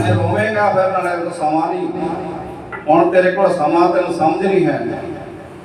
ਮੈਂ ਰੋਵੇਂਗਾ ਫਿਰ ਨਾਲੇ ਤੈਨੂੰ ਸਮਾਂ ਨਹੀਂ। ਹੁਣ ਤੇਰੇ ਕੋਲ ਸਮਾਂ ਤੈਨੂੰ ਸਮਝ ਨਹੀਂ ਹੈ।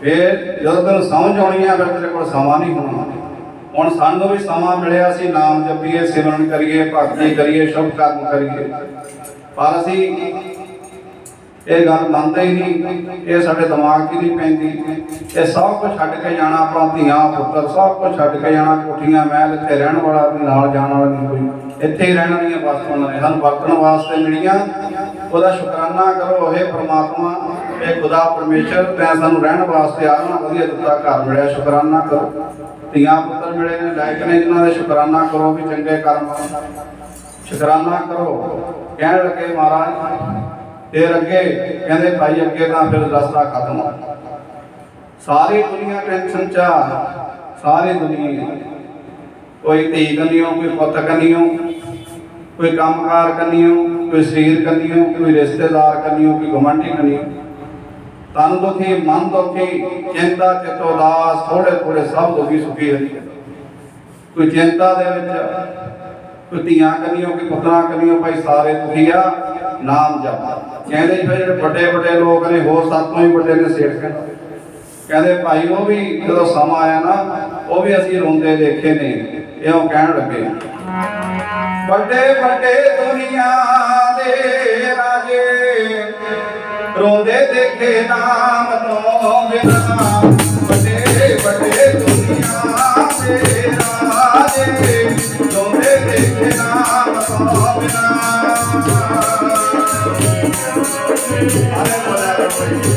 ਫਿਰ ਜਦੋਂ ਤੈਨੂੰ ਸਮਝ ਆਉਣੀ ਹੈ, ਫਿਰ ਤੇਰੇ ਕੋਲ ਸਮਾਂ ਨਹੀਂ ਹੋਣਾ। ਹੁਣ ਸਾਨੂੰ ਵੀ ਸਮਾਂ ਮਿਲਿਆ ਸੀ, ਨਾਮ ਜਪੀਏ, ਸਿਮਰਨ ਕਰੀਏ, ਭਗਤੀ ਕਰੀਏ, ਸ਼ੁਭ ਕਰਮ ਕਰੀਏ। ਪਰ ਅਸੀਂ ਇਹ ਗੱਲ ਮੰਨਦੇ ਹੀ ਨਹੀਂ। ਇਹ ਸਾਡੇ ਦਿਮਾਗ 'ਚ ਨਹੀਂ ਪੈਂਦੀ। ਇਹ ਸਭ ਕੁਝ ਛੱਡ ਕੇ ਜਾਣਾ ਆਪਾਂ ਧੀਆਂ, ਪੁੱਤਰ, ਸਭ ਕੁਝ ਛੱਡ ਕੇ ਜਾਣਾ ਕੋਠੀਆਂ, ਮਹਿਲ, ਇੱਥੇ ਰਹਿਣ ਵਾਲਾ ਵੀ ਨਾਲ ਜਾਣ ਵਾਲਾ ਨਹੀਂ ਕੋਈ। ਇੱਥੇ ਹੀ ਰਹਿਣ ਨਹੀਂ ਬਸ ਉਹਨਾਂ ਨੇ ਸਾਨੂੰ ਵਰਤਣ ਵਾਸਤੇ ਮਿਲੀਆਂ। ਉਹਦਾ ਸ਼ੁਕਰਾਨਾ ਕਰੋ ਇਹ ਪ੍ਰਮਾਤਮਾ ਇਹ ਖੁਦਾ ਪਰਮੇਸ਼ਰ, ਤੈਂ ਸਾਨੂੰ ਰਹਿਣ ਵਾਸਤੇ ਆਣਾ ਵਧੀਆ ਦਿੱਤਾ, ਘਰ ਮਿਲਿਆ, ਸ਼ੁਕਰਾਨਾ ਕਰੋ। ਧੀਆਂ ਪੁੱਤਰ ਮਿਲੇ ਨੇ, ਲਾਇਕ ਨੇ, ਜਿਨ੍ਹਾਂ ਦੇ ਸ਼ੁਕਰਾਨਾ ਕਰੋ ਵੀ ਚੰਗੇ ਕਰਮ ਸ਼ੁਕਰਾਨਾ ਕਰੋ। ਕਹਿਣ ਲੱਗੇ, ਮਹਾਰਾਜ, ਫਿਰ ਅੱਗੇ ਕਹਿੰਦੇ, ਭਾਈ, ਅੱਗੇ ਤਾਂ ਫਿਰ ਰਸਤਾ ਖਤਮ ਹੋ ਸਾਰੀ ਦੁਨੀਆ ਟੈਨਸ਼ਨ ਚ ਸਾਰੀ ਦੁਨੀਆ। ਕੋਈ ਧੀ ਕੰਨੀਓ ਕੋਈ ਪੁੱਤ ਕੰਨੀਓ ਕੋਈ ਕੰਮਕਾਰ ਕੰਨੀਓ ਕੋਈ ਸਰੀਰ ਕੰਨੀਓ ਕੋਈ ਰਿਸ਼ਤੇਦਾਰ ਕੰਨੀਓ ਕੋਈ ਗੁਆਂਢੀ ਕੰਨੀਓ ਤਨ ਦੁਖੀ, ਮਨ ਦੁਖੀ, ਚਿੰਤਾ, ਚਿਤ ਉਦਾਸ ਥੋੜੇ ਥੋੜੇ ਸਭ ਦੁਖੀ, ਸੁਖੀ ਹਰੀ ਕੋਈ ਚਿੰਤਾ ਦੇ ਵਿੱਚ, ਕੋਈ ਧੀਆਂ ਕੰਨੀਓ ਕੋਈ ਪੁੱਤਰਾਂ ਕੰਨੀਓ ਭਾਈ ਸਾਰੇ ਦੁਖੀ ਆ, ਨਾਮ ਜਪ। ਕਹਿੰਦੇ ਫਿਰ ਜਿਹੜੇ ਵੱਡੇ ਵੱਡੇ ਲੋਕ ਨੇ, ਹੋਰ ਸਾਤੋਂ ਹੀ ਵੱਡੇ ਨੇ ਸੇਠ ਕਹਿੰਦੇ ਕਹਿੰਦੇ ਭਾਈ, ਉਹ ਵੀ ਜਦੋਂ ਸਮਾਂ ਆਇਆ ਨਾ, ਉਹ ਵੀ ਅਸੀਂ ਰੋਂਦੇ ਦੇਖੇ ਨੇ, ਇਉਂ ਕਹਿਣ ਲੱਗੇ ਵੱਡੇ ਵੱਡੇ ਦੁਨੀਆ ਦੇ ਰਾਜੇ। ਰੋਂਦੇ ਦੇਖੇ ਨਾਮ ਤੋਂ ਬਿਨਾ ਵੱਡੇ ਵੱਡੇ ਦੁਨੀਆ ਦੇ ਰਾਜੇ। ਰੋਂਦੇ ਦੇਖੇ ਨਾਮ ਤੋਂ ਬਿਨਾ। ਅਰੇ ਬੋਲਾ ਕੋਈ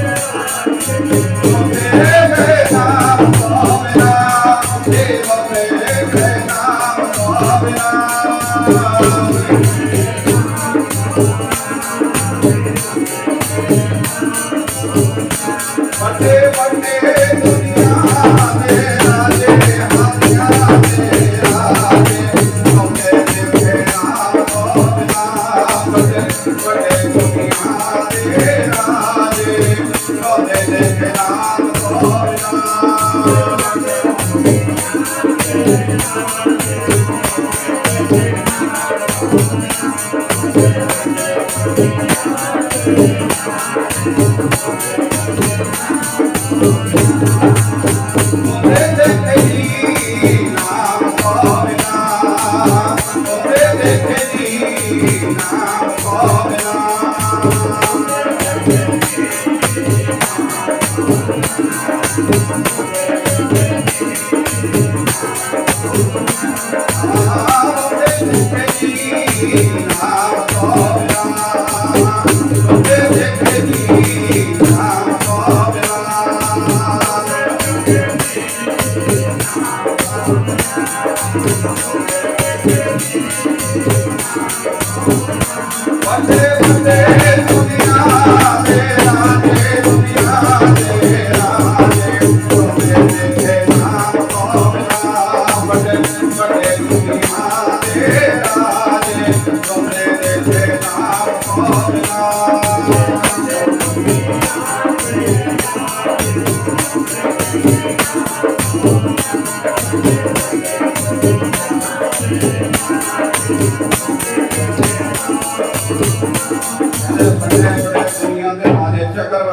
ਨਾਮ ਪਾਵਨਾ ਉਹਦੇ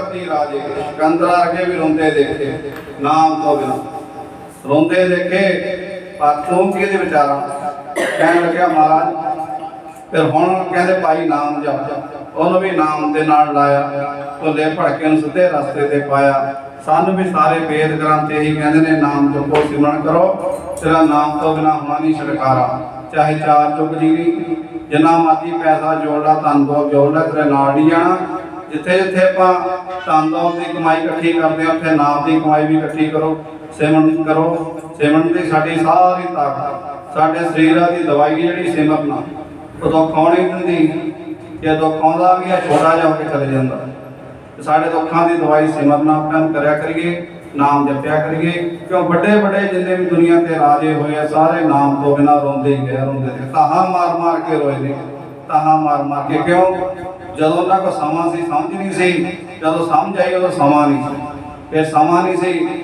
ਚੱਕਰਵਰਤੀ ਰਾਜੇ, ਸਿਕੰਦਰ ਅਰਗੇ ਵੀ ਰੋਂਦੇ ਦੇਖੇ, ਨਾਮ ਤੋਂ ਬਿਨਾ। ਰੋਂਦੇ ਦੇਖੇ, ਪਰ ਤੂੰ ਕਿਹਦੇ ਵਿਚਾਰਾਂ? ਕਹਿਣ ਲੱਗਿਆ, ਮਹਾਰਾਜ, ਫਿਰ ਹੁਣ ਕਹਿੰਦੇ ਭਾਈ ਨਾਮ ਜਪ ਉਹਨੂੰ ਵੀ ਨਾਮ ਦੇ ਨਾਲ ਲਾਇਆ ਭੁੱਲੇ ਭੜਕੇ ਨੂੰ ਸਿੱਧੇ ਰਸਤੇ ਤੇ ਪਾਇਆ। ਸਾਨੂੰ ਵੀ ਸਾਰੇ ਵੇਦ ਗ੍ਰੰਥ ਇਹੀ ਕਹਿੰਦੇ ਨੇ, ਨਾਮ ਜਪੋ ਸਿਮਰਨ ਕਰੋ, ਤੇਰਾ ਨਾਮ ਤੋਂ ਬਿਨਾ ਹੋਣਾ ਨਹੀਂ ਛਡਕਾਰਾ ਚਾਹੇ ਚਾਰ ਚੁੱਕ ਜੀਵੀ ਜਿੰਨਾ ਮਰਜ਼ੀ ਪੈਸਾ ਜੋੜ ਲਾ ਧਨ ਦੋ ਜੋੜ ਲਾ ਤੇਰੇ ਨਾਲ ਨਹੀਂ ਜਾਣਾ। ਜਿੱਥੇ ਜਿੱਥੇ ਆਪਾਂ ਧਨ ਦੀ ਕਮਾਈ ਇਕੱਠੀ ਕਰਦੇ ਹਾਂ, ਉੱਥੇ ਨਾਮ ਦੀ ਕਮਾਈ ਵੀ ਇਕੱਠੀ ਕਰੋ ਸਿਮਰਨ ਕਰੋ। ਸਿਮਰਨ ਦੀ ਸਾਡੀ ਸਾਰੀ ਤਾਕਤ, ਸਾਡੇ ਸਰੀਰਾਂ ਦੀ ਦਵਾਈ ਜਿਹੜੀ ਸਿਮਰਨ ਆ ਉਹ ਦੁੱਖ ਆਉਣ ਜੇ ਦੁੱਖ ਆਉਂਦਾ ਵੀ ਆ ਛੋਟਾ ਜਿਹਾ ਹੋ ਕੇ ਚਲੇ ਜਾਂਦਾ। ਸਾਡੇ ਦੁੱਖਾਂ ਦੀ ਦਵਾਈ ਸਿਮਰਨ ਆਪਾਂ ਕਰਿਆ ਕਰੀਏ, ਨਾਮ ਜਪਿਆ ਕਰੀਏ। ਕਿਉਂ ਵੱਡੇ ਵੱਡੇ ਜਿੰਨੇ ਵੀ ਦੁਨੀਆ ਤੇ ਰਾਜੇ ਹੋਏ ਆ, ਸਾਰੇ ਨਾਮ ਤੋਂ ਬਿਨਾਂ ਰੋਂਦੇ ਹੀ ਗਏ ਰੋਂਦੇ ਨੇ। ਤਾਹਾਂ ਮਾਰ ਮਾਰ ਕੇ ਰੋਏ ਨੇ। ਤਾਹਾਂ ਮਾਰ ਮਾਰ ਕੇ ਕਿਉਂ? ਜਦੋਂ ਤੱਕ ਸਮਾਂ ਸੀ ਸਮਝ ਨਹੀਂ ਸੀ, ਜਦੋਂ ਸਮਝ ਆਈ ਉਦੋਂ ਸਮਾਂ ਨਹੀਂ ਸੀ। ਫਿਰ ਸਮਾਂ ਨਹੀਂ ਸੀ